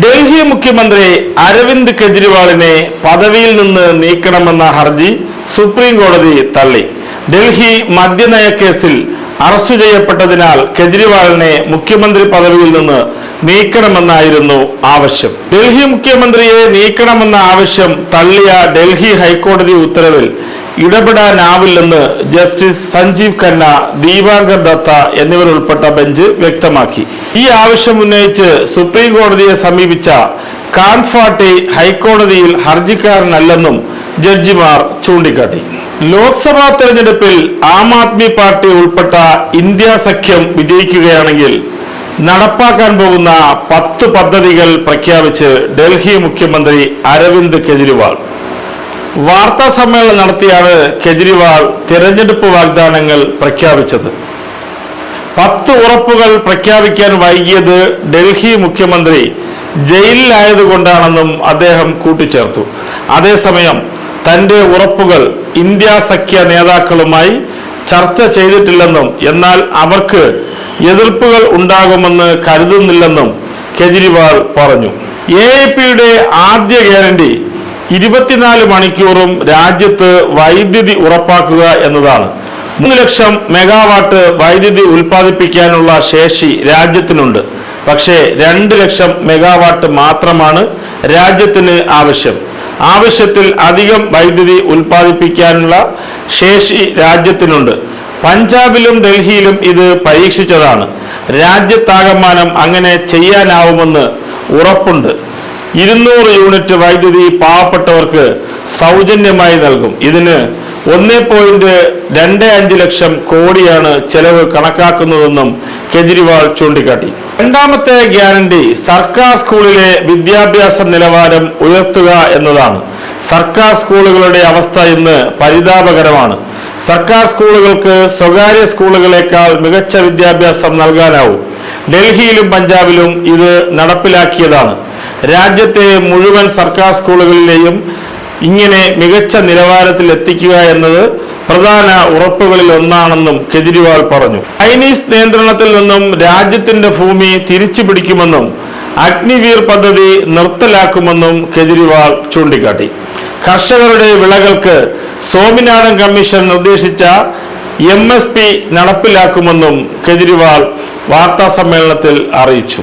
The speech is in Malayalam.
ഡൽഹി മുഖ്യമന്ത്രി അരവിന്ദ് കെജ്രിവാളിനെ പദവിയിൽ നിന്ന് നീക്കണമെന്ന ഹർജി സുപ്രീം കോടതി തള്ളി. ഡൽഹി മദ്യനയ കേസിൽ അറസ്റ്റ് ചെയ്യപ്പെട്ടതിനാൽ കെജ്രിവാളിനെ മുഖ്യമന്ത്രി പദവിയിൽ നിന്ന് നീക്കണമെന്നായിരുന്നു ആവശ്യം. ഡൽഹി മുഖ്യമന്ത്രിയെ നീക്കണമെന്ന ആവശ്യം തള്ളിയ ഡൽഹി ഹൈക്കോടതി ഉത്തരവിൽ ഇടപെടാനാവില്ലെന്ന് ജസ്റ്റിസ് സഞ്ജീവ് ഖന്ന ദീപാങ്കർ ദത്ത എന്നിവരുൾപ്പെട്ട ബെഞ്ച് വ്യക്തമാക്കി. ഈ ആവശ്യം ഉന്നയിച്ച് സുപ്രീം കോടതിയെ സമീപിച്ച കാൻഫാട്ടി ഹൈക്കോടതിയിൽ ഹർജിക്കാരനല്ലെന്നും ജഡ്ജിമാർ ചൂണ്ടിക്കാട്ടി. ലോക്സഭാ തെരഞ്ഞെടുപ്പിൽ ആം ആദ്മി പാർട്ടി ഉൾപ്പെട്ട ഇന്ത്യ സഖ്യം വിജയിക്കുകയാണെങ്കിൽ നടപ്പാക്കാൻ പോകുന്ന പത്ത് പദ്ധതികൾ പ്രഖ്യാപിച്ച് ഡൽഹി മുഖ്യമന്ത്രി അരവിന്ദ് കെജ്രിവാൾ. വാർത്താ സമ്മേളനം നടത്തിയാണ് കെജ്രിവാൾ തിരഞ്ഞെടുപ്പ് വാഗ്ദാനങ്ങൾ പ്രഖ്യാപിച്ചത്. പത്ത് ഉറപ്പുകൾ പ്രഖ്യാപിക്കാൻ വൈകിയത് ഡൽഹി മുഖ്യമന്ത്രി ജയിലിലായതുകൊണ്ടാണെന്നും അദ്ദേഹം കൂട്ടിച്ചേർത്തു. അതേസമയം തന്റെ ഉറപ്പുകൾ ഇന്ത്യ സഖ്യ നേതാക്കളുമായി ചർച്ച ചെയ്തിട്ടില്ലെന്നും എന്നാൽ അവർക്ക് എതിർപ്പുകൾ ഉണ്ടാകുമെന്ന് കരുതുന്നില്ലെന്നും കെജ്രിവാൾ പറഞ്ഞു. എ ആദ്യ ഗ്യാരണ്ടി ഇരുപത്തിനാല് മണിക്കൂറും രാജ്യത്ത് വൈദ്യുതി ഉറപ്പാക്കുക എന്നതാണ്. മൂന്ന് ലക്ഷം മെഗാവാട്ട് വൈദ്യുതി ഉൽപ്പാദിപ്പിക്കാനുള്ള ശേഷി രാജ്യത്തിനുണ്ട്. പക്ഷേ രണ്ട് ലക്ഷം മെഗാവാട്ട് മാത്രമാണ് രാജ്യത്തിന് ആവശ്യം. ആവശ്യത്തിൽ അധികം വൈദ്യുതി ഉൽപ്പാദിപ്പിക്കാനുള്ള ശേഷി രാജ്യത്തിനുണ്ട്. പഞ്ചാബിലും ഡൽഹിയിലും ഇത് പരീക്ഷിച്ചതാണ്. രാജ്യത്താകമാനം അങ്ങനെ ചെയ്യാനാവുമെന്ന് ഉറപ്പുണ്ട്. ഇരുന്നൂറ് യൂണിറ്റ് വൈദ്യുതി പാവപ്പെട്ടവർക്ക് സൗജന്യമായി നൽകും. ഇതിന് ഒന്ന് പോയിന്റ് രണ്ട് അഞ്ച് ലക്ഷം കോടിയാണ് ചെലവ് കണക്കാക്കുന്നതെന്നും കെജ്രിവാൾ ചൂണ്ടിക്കാട്ടി. രണ്ടാമത്തെ ഗ്യാരണ്ടി സർക്കാർ സ്കൂളിലെ വിദ്യാഭ്യാസ നിലവാരം ഉയർത്തുക എന്നതാണ്. സർക്കാർ സ്കൂളുകളുടെ അവസ്ഥ ഇന്ന് പരിതാപകരമാണ്. സർക്കാർ സ്കൂളുകൾക്ക് സ്വകാര്യ സ്കൂളുകളെക്കാൾ മികച്ച വിദ്യാഭ്യാസം നൽകാനാവും. ഡൽഹിയിലും പഞ്ചാബിലും ഇത് നടപ്പിലാക്കിയതാണ്. രാജ്യത്തെ മുഴുവൻ സർക്കാർ സ്കൂളുകളിലെയും ഇങ്ങനെ മികച്ച നിലവാരത്തിൽ എത്തിക്കുക എന്നത് പ്രധാന ഉറപ്പുകളിൽ ഒന്നാണെന്നും കെജ്രിവാൾ പറഞ്ഞു. ചൈനീസ് നിയന്ത്രണത്തിൽ നിന്നും രാജ്യത്തിന്റെ ഭൂമി തിരിച്ചു പിടിക്കുമെന്നും അഗ്നിവീർ പദ്ധതി നിർത്തലാക്കുമെന്നും കെജ്രിവാൾ ചൂണ്ടിക്കാട്ടി. കർഷകരുടെ വിളകൾക്ക് സോമിനാഥൻ കമ്മീഷൻ നിർദ്ദേശിച്ച എം നടപ്പിലാക്കുമെന്നും കെജ്രിവാൾ വാർത്താ സമ്മേളനത്തിൽ അറിയിച്ചു.